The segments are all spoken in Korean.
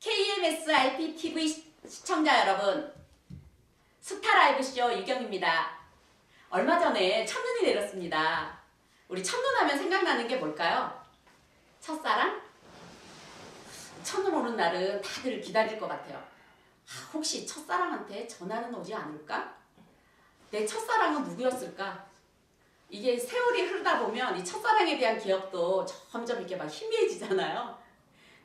KMS IPTV 시청자 여러분, 스타 라이브 쇼 유경입니다. 얼마 전에 첫눈이 내렸습니다. 우리 첫눈 하면 생각나는 게 뭘까요? 첫사랑? 첫눈 오는 날은 다들 기다릴 것 같아요. 아, 혹시 첫사랑한테 전화는 오지 않을까? 내 첫사랑은 누구였을까? 이게 세월이 흐르다 보면 이 첫사랑에 대한 기억도 점점 이렇게 막 희미해지잖아요.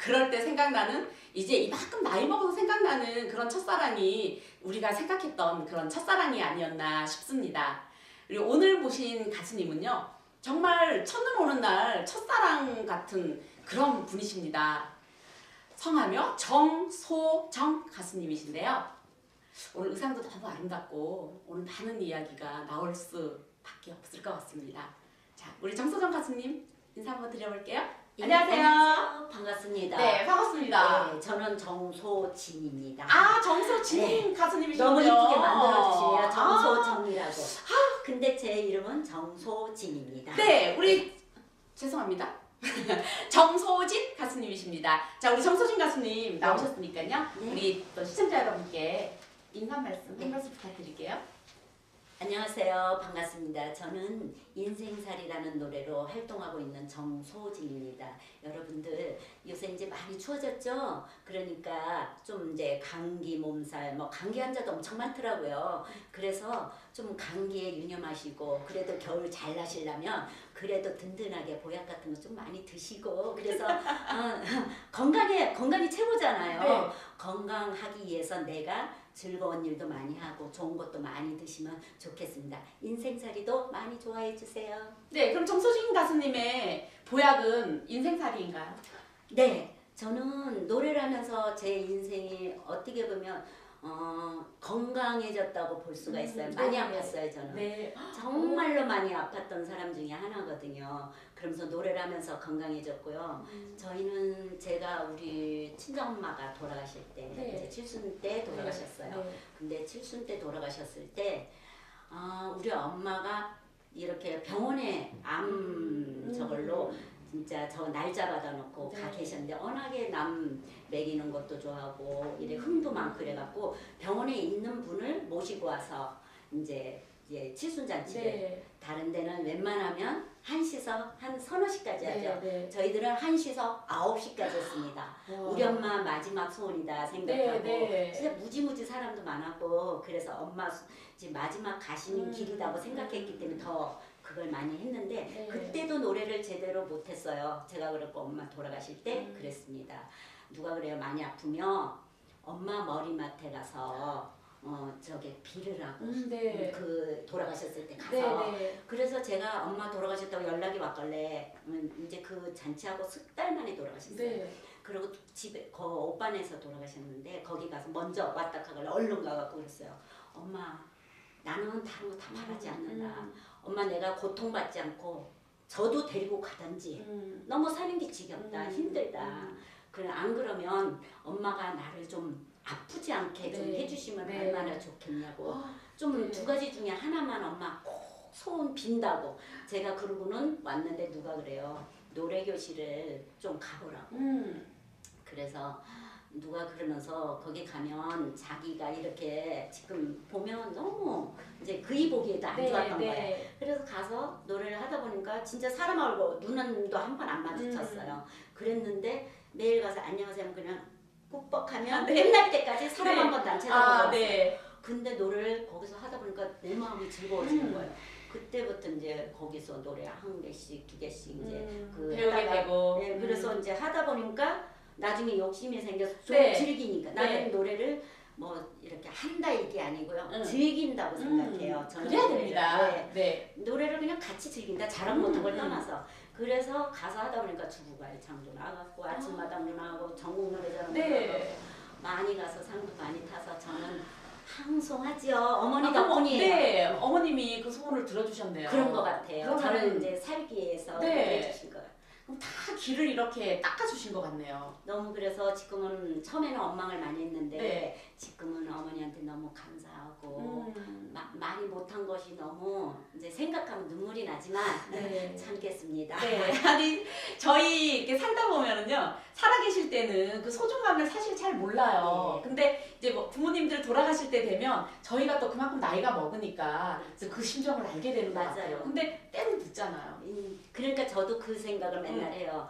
그럴 때 생각나는 이제 이만큼 나이 먹어서 생각나는 그런 첫사랑이 우리가 생각했던 그런 첫사랑이 아니었나 싶습니다. 그리고 오늘 보신 가수님은요. 정말 첫눈 오는 날 첫사랑 같은 그런 분이십니다. 성하며 정소정 가수님이신데요. 오늘 의상도 너무 아름답고 오늘 많은 이야기가 나올 수밖에 없을 것 같습니다. 자, 우리 정소정 가수님 인사 한번 드려볼게요. 예, 안녕하세요. 반갑습니다. 네, 반갑습니다. 네, 저는 정소진입니다. 아, 정소진 가수님이시군요. 너무 이쁘게 만들어주시네요. 아, 정소정이라고. 근데 제 이름은 정소진입니다. 네, 우리 죄송합니다. 정소진 가수님이십니다. 자, 우리 정소진 가수님 나오셨으니까요. 네. 우리 또 시청자 여러분께 인사 말씀 네. 한 말씀 부탁드릴게요. 안녕하세요. 반갑습니다. 저는 인생살이라는 노래로 활동하고 있는 정소진입니다. 여러분들 요새 이제 많이 추워졌죠? 그러니까 좀 이제 감기 몸살, 뭐 감기 환자도 엄청 많더라고요. 그래서 좀 감기에 유념하시고 그래도 겨울 잘 나시려면 그래도 든든하게 보약 같은 거 좀 많이 드시고 그래서 어, 건강에 건강이 최고잖아요. 네. 건강하기 위해서 내가 즐거운 일도 많이 하고 좋은 것도 많이 드시면 좋겠습니다. 인생살이도 많이 좋아해 주세요. 네, 그럼 정소진 가수님의 보약은 인생살이인가요? 네, 저는 노래를 하면서 제 인생이 어떻게 보면 어, 건강해졌다고 볼 수가 있어요. 음, 많이 네. 아팠어요, 저는. 네. 정말로 많이 아팠던 사람 중에 하나거든요. 그러면서 노래를 하면서 건강해졌고요. 음. 저희는 제가 우리 친정엄마가 돌아가실 때 네. 이제 칠순 때 돌아가셨어요. 네. 근데 칠순 때 돌아가셨을 때 아, 우리 엄마가 이렇게 병원에 암 저걸로 진짜 저 날짜 받아놓고 네. 가 계셨는데 워낙에 남 먹이는 것도 좋아하고 이래 흥도 많고 그래갖고 병원에 있는 분을 모시고 와서 이제 이제 칠순잔치를 네. 다른 데는 웬만하면 한시서 한 서너 시까지 하죠. 네. 네. 저희들은 한시서 아홉 시까지 했습니다. 우리 엄마 마지막 소원이다 생각하고 네, 네. 진짜 무지무지 사람도 많았고 그래서 엄마 마지막 가시는 음. 길이라고 생각했기 때문에 더 그걸 많이 했는데 네. 그때도 노래를 제대로 못했어요. 제가 그렇고 엄마 돌아가실 때 음. 그랬습니다. 누가 그래요 많이 아프면 엄마 머리맡에 가서 어 저게 비를 하고 음, 네. 그 돌아가셨을 때 가서 네, 네. 그래서 제가 엄마 돌아가셨다고 연락이 왔길래 음, 이제 그 잔치하고 석 달 만에 돌아가셨어요. 네. 그리고 집에 거 오빠네에서 돌아가셨는데 거기 가서 먼저 왔다 가길래 얼른 가갖고 그랬어요. 엄마 나는 다른 거 다 바라지 않는다. 음, 엄마 내가 고통받지 않고 저도 데리고 가든지 음. 너무 사는 게 지겹다 음, 힘들다. 음. 그래 안 그러면 엄마가 나를 좀 아프지 않게 좀 네. 해주시면 네. 얼마나 좋겠냐고. 아, 좀 네. 두 가지 중에 하나만 엄마 꼭 소원 빈다고 제가 그러고는 왔는데 누가 그래요 노래 교실을 좀 가보라고 음. 그래서 누가 그러면서 거기 가면 자기가 이렇게 지금 보면 너무 이제 그이 보기에도 안 좋았던 거예요 네. 그래서 가서 노래를 하다 보니까 진짜 사람 얼굴 눈은도 한 번 안 마주쳤어요 그랬는데 매일 가서 안녕하세요 그냥 꾹뻑하면 아, 네. 끝날 때까지 사람 네. 한 번도 안 쳐다보고 아, 네. 근데 노래를 거기서 하다 보니까 내 마음이 즐거워지는 음. 거예요. 그때부터 이제 거기서 노래 한 개씩 두 개씩 이제 음, 그 배우게 하다가, 되고. 네, 그래서 이제 하다 보니까 나중에 욕심이 생겨서 좀 네. 즐기니까 나는 네. 노래를 뭐 이렇게 한다 이게 아니고요 음. 즐긴다고 생각해요. 음, 저는 그래야. 됩니다. 네. 네. 노래를 그냥 같이 즐긴다 잘하고 음, 못한 걸 음. 떠나서 그래서 가서 하다 보니까 주부가요창도 나갔고 아침마당도 나가고 전국 노래자랑도 나가고 네. 많이 가서 상도 많이 타서 저는 항송하지요. 어머니 아, 그럼, 덕분이에요. 네. 어머님이 그 소원을 들어주셨네요. 그런 것 같아요. 그러면은- 저는 이제 살기 위해서 네. 해주신 것 같아요. 그럼 다 길을 이렇게 닦아주신 것 같네요. 너무 그래서 지금은 처음에는 원망을 많이 했는데 네. 지금은 어머니한테 너무 감사하고 음. 마- 많이 못한 것이 너무 이제 생각하면 눈물이 나지만 네. 참겠습니다. 네, 아니 저희 이렇게 살다 보면은요 살아계실 때는 그 소중함을 사실 잘 몰라요. 네. 근데 이제 뭐 부모님들 돌아가실 때 되면 저희가 또 그만큼 나이가 먹으니까 이제 그 심정을 알게 되는 것 맞아요. 같아요. 근데 때는 늦잖아요. 음, 그러니까 저도 그 생각을 맨날 해요.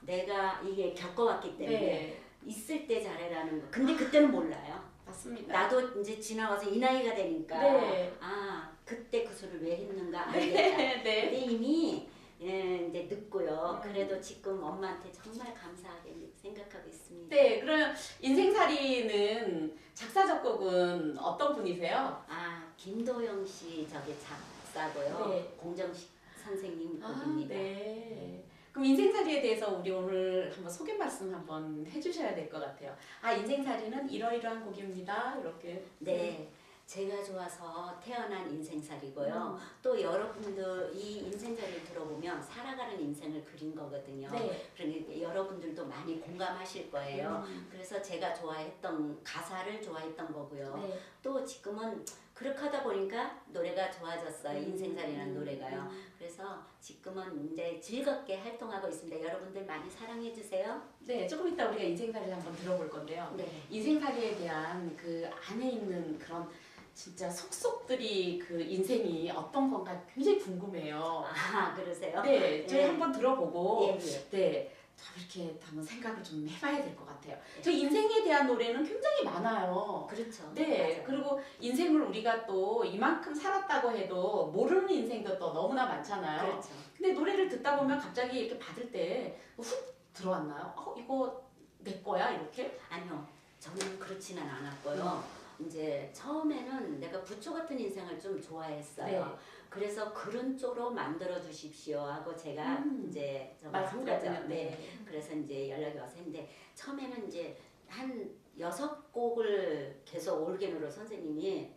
내가 이게 겪어왔기 때문에 네, 있을 때 잘해라는 거. 근데 그때는 몰라요. 맞습니다. 나도 이제 지나가서 이 나이가 되니까 네. 아 그때 그 소리를 왜 했는가 알겠다. 네, 네. 근데 이미 예, 이제 늦고요. 음. 그래도 지금 엄마한테 정말 감사하게 생각하고 있습니다. 네, 그럼 인생살이는 작사 작곡은 어떤 분이세요? 아 김도영 씨 저기 작사고요. 네. 공정식 선생님 아, 곡입니다. 네. 그럼 인생살이에 대해서 우리 오늘 한번 소개 말씀 한번 해주셔야 될 것 같아요. 아 인생살이는 이러이러한 곡입니다. 이렇게. 네. 제가 좋아서 태어난 인생살이고요. 음. 또 여러분들 이 인생살이를 들어보면 살아가는 인생을 그린 거거든요. 네. 그러니까 여러분들도 많이 공감하실 거예요. 음. 그래서 제가 좋아했던 가사를 좋아했던 거고요. 네. 또 지금은 그렇게 하다 보니까 노래가 좋아졌어요. 음. 인생살이라는 노래가요. 그래서 지금은 이제 즐겁게 활동하고 있습니다. 여러분들 많이 사랑해 주세요. 네, 조금 이따 우리가 인생살이를 한번 들어볼 건데요. 네. 인생살이에 대한 그 안에 있는 그런 진짜 속속들이 그 인생이 어떤 건가 굉장히 궁금해요. 아 그러세요? 네, 저희 네. 한번 들어보고 예, 예. 네, 저 이렇게 한번 생각을 좀 해봐야 될 것 같아요. 저 인생에 대한 노래는 굉장히 많아요. 그렇죠. 네, 맞아요. 그리고 인생을 우리가 또 이만큼 살았다고 해도 모르는 인생도 또 너무나 많잖아요. 그렇죠. 근데 노래를 듣다 보면 갑자기 이렇게 받을 때 훅 들어왔나요? 어, 이거 내 거야? 이렇게? 아니요. 저는 그렇지는 않았고요. 이제 처음에는 내가 부초 같은 인생을 좀 좋아했어요. 네. 그래서 그런 쪽으로 만들어 주십시오 하고 제가 음. 이제 저 말한 거죠. 말씀드렸군요. 네. 그래서 이제 연락이 와서 했는데 처음에는 이제 한 여섯 곡을 계속 올게노로 선생님이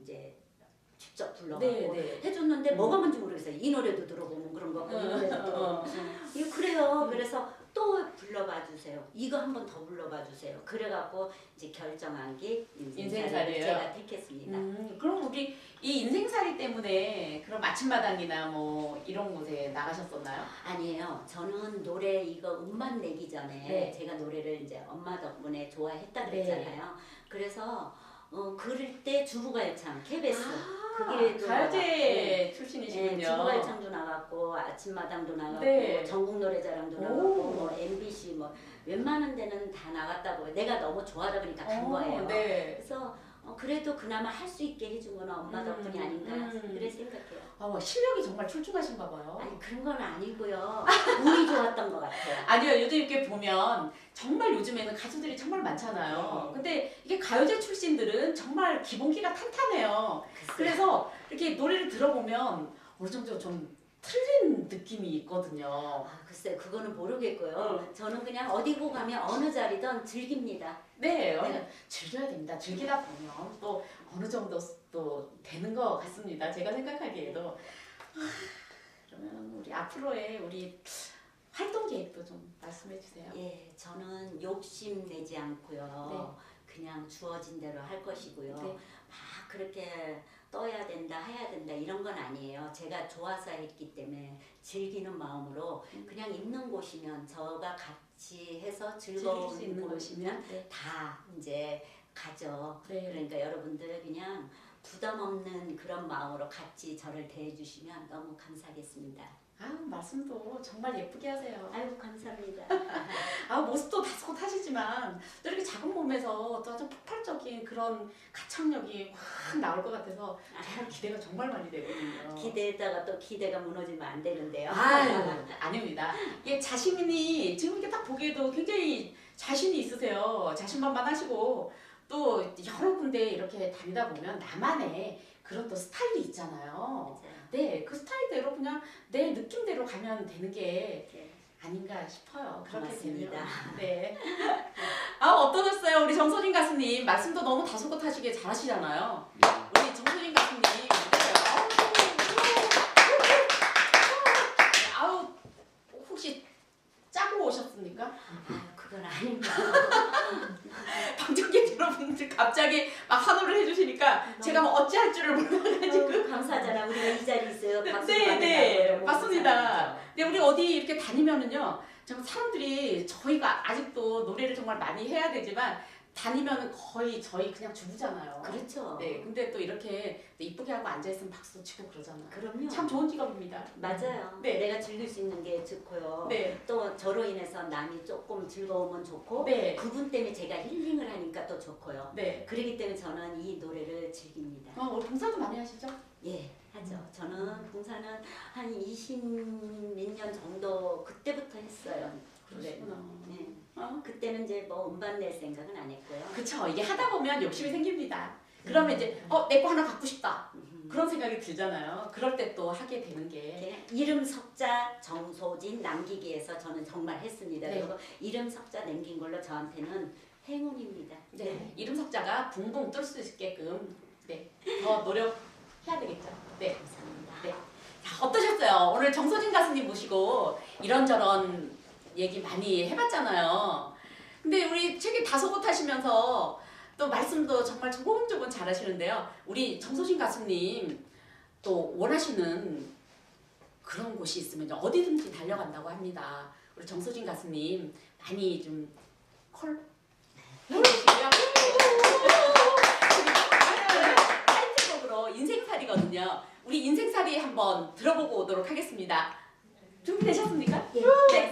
이제 직접 불러갖고 네, 네. 해줬는데 음. 뭐가 뭔지 모르겠어요. 이 노래도 들어보면 그런 거, 같고 이 노래도 들어보면 어. 예, 그래요. 음. 그래서 또 불러봐 주세요. 이거 한 번 더 불러봐 주세요. 그래갖고 이제 결정한 게 인생살이를 인생살이에요? 제가 택했습니다. 음, 그럼 우리 이 인생살이 때문에 그런 마침마당이나 뭐 이런 곳에 나가셨었나요? 아니에요. 저는 노래 이거 음반 내기 전에 네. 제가 노래를 이제 엄마 덕분에 좋아했다 네. 그랬잖아요. 그래서 어, 그럴 때 주부가요창 KBS 아, 그게 또 가요제 네, 출신이시군요. 주부가요창도 나갔고 아침마당도 나갔고 네. 전국노래자랑도 오. 나갔고 뭐 MBC 뭐 웬만한 데는 다 나갔다고 내가 너무 좋아하다 보니까 간 어, 거예요. 네. 그래서 어, 그래도 그나마 할 수 있게 해준 건 엄마 음, 덕분이 아닌가 음. 그래 생각해요. 아, 실력이 정말 출중하신가 봐요. 아니 그런 건 아니고요. 운이 좋았던 것 같아요. 아니요, 요즘 이렇게 보면 정말 요즘에는 가수들이 정말 많잖아요. 네. 근데 이게 가요제 출신들은 정말 기본기가 탄탄해요. 그래서 이렇게 노래를 들어보면 어느 정도 좀 틀린 느낌이 있거든요. 아, 글쎄 그거는 모르겠고요. 음. 저는 그냥 어디고 가면 어느 자리든 즐깁니다. 네, 어, 네. 즐겨야 됩니다. 즐기다 보면 또 어느 정도 또 되는 것 같습니다. 제가 생각하기에도. 아, 그러면 우리 앞으로의 우리 활동 계획도 좀 말씀해 주세요. 예, 저는 욕심 내지 않고요. 그냥 주어진 대로 할 것이고요. 네. 막 그렇게 떠야 된다, 해야 된다 이런 건 아니에요. 제가 좋아서 했기 때문에 즐기는 마음으로 음. 그냥 있는 곳이면 저가 같이 해서 즐거운 수 있는 곳이면 곳이면 네. 다 이제 가죠. 네. 그러니까 여러분들 그냥 부담 없는 그런 마음으로 같이 저를 대해주시면 너무 감사하겠습니다. 아 말씀도 정말 예쁘게 하세요. 아이고 감사합니다. 아 모습도 다소곳하시지만 또 이렇게 작은 몸에서 또 아주 폭발적인 그런 가창력이 확 나올 것 같아서 정말 기대가 정말 많이 되거든요. 기대에다가 또 기대가 무너지면 안 되는데요. 아유 아닙니다. 이게 자신이 지금 이렇게 딱 보기에도 굉장히 자신이 있으세요. 자신만만하시고 또 여러 군데 이렇게 다니다 보면 나만의 그런 또 스타일이 있잖아요. 맞아요. 네, 그 스타일대로 그냥 내 느낌대로 가면 되는 게 네. 아닌가 싶어요. 그렇게 됩니다. 네. 아 어떠셨어요, 우리 정소진 가수님 말씀도 너무 다소곳하시게 잘하시잖아요. 네. 우리 정소진 가수님. 네. 아우 혹시 짜고 오셨습니까? 아, 그건 아닙니다. 갑자기 막 환호를 해주시니까 제가 뭐 어찌할 줄을 몰라가지고 어, 감사하잖아. 우리가 이 자리에 있어요. 박수 네, 네, 맞습니다. 근데 우리 어디 이렇게 다니면은요, 정말 사람들이 저희가 아직도 노래를 정말 많이 해야 되지만 다니면은 거의 저희 그냥 주부잖아요. 그렇죠. 네, 근데 또 이렇게 또 이쁘게 하고 앉아 있으면 박수 치고 그러잖아요. 그럼요. 참 좋은 직업입니다. 맞아요. 네. 내가 즐길 수 있는 게 좋고요. 네, 또 저로 인해서 남이 조금 즐거우면 좋고 네, 그분 때문에 제가 힐링을 하니까 또 좋고요. 네. 그렇기 때문에 저는 이 노래를 즐깁니다. 어, 우리 봉사도 많이 하시죠? 예, 하죠. 저는 봉사는 한 20 몇 년 정도 그때부터 했어요. 그러시구나. 네. 어? 그때는 이제 뭐 음반 낼 생각은 안 했고요. 그쵸. 이게 하다 보면 욕심이 생깁니다. 그러면 이제 어, 내 거 하나 갖고 싶다. 음. 그런 생각이 들잖아요. 그럴 때 또 하게 되는 게. 네, 이름 석자 정소진 남기기 위해서 저는 정말 했습니다. 네. 그리고 이름 석자 남긴 걸로 저한테는 행운입니다. 네. 이름 석자가 붕붕 뜰 수 있게끔 네. 더 노력해야 되겠죠. 네. 감사합니다. 네. 자, 어떠셨어요? 오늘 정소진 가수님 모시고 이런저런 얘기 많이 해봤잖아요. 근데 우리 책이 다소곳 하시면서 또 말씀도 정말 조곤조곤 잘하시는데요. 우리 정소진 가수님 또 원하시는 그런 곳이 있으면 어디든지 달려간다고 합니다. 우리 정소진 가수님 많이 좀 콜 해주시고요. 타이틀곡으로 인생살이거든요. 우리 인생살이 한번 들어보고 오도록 하겠습니다. 준비되셨습니까? 예, 네.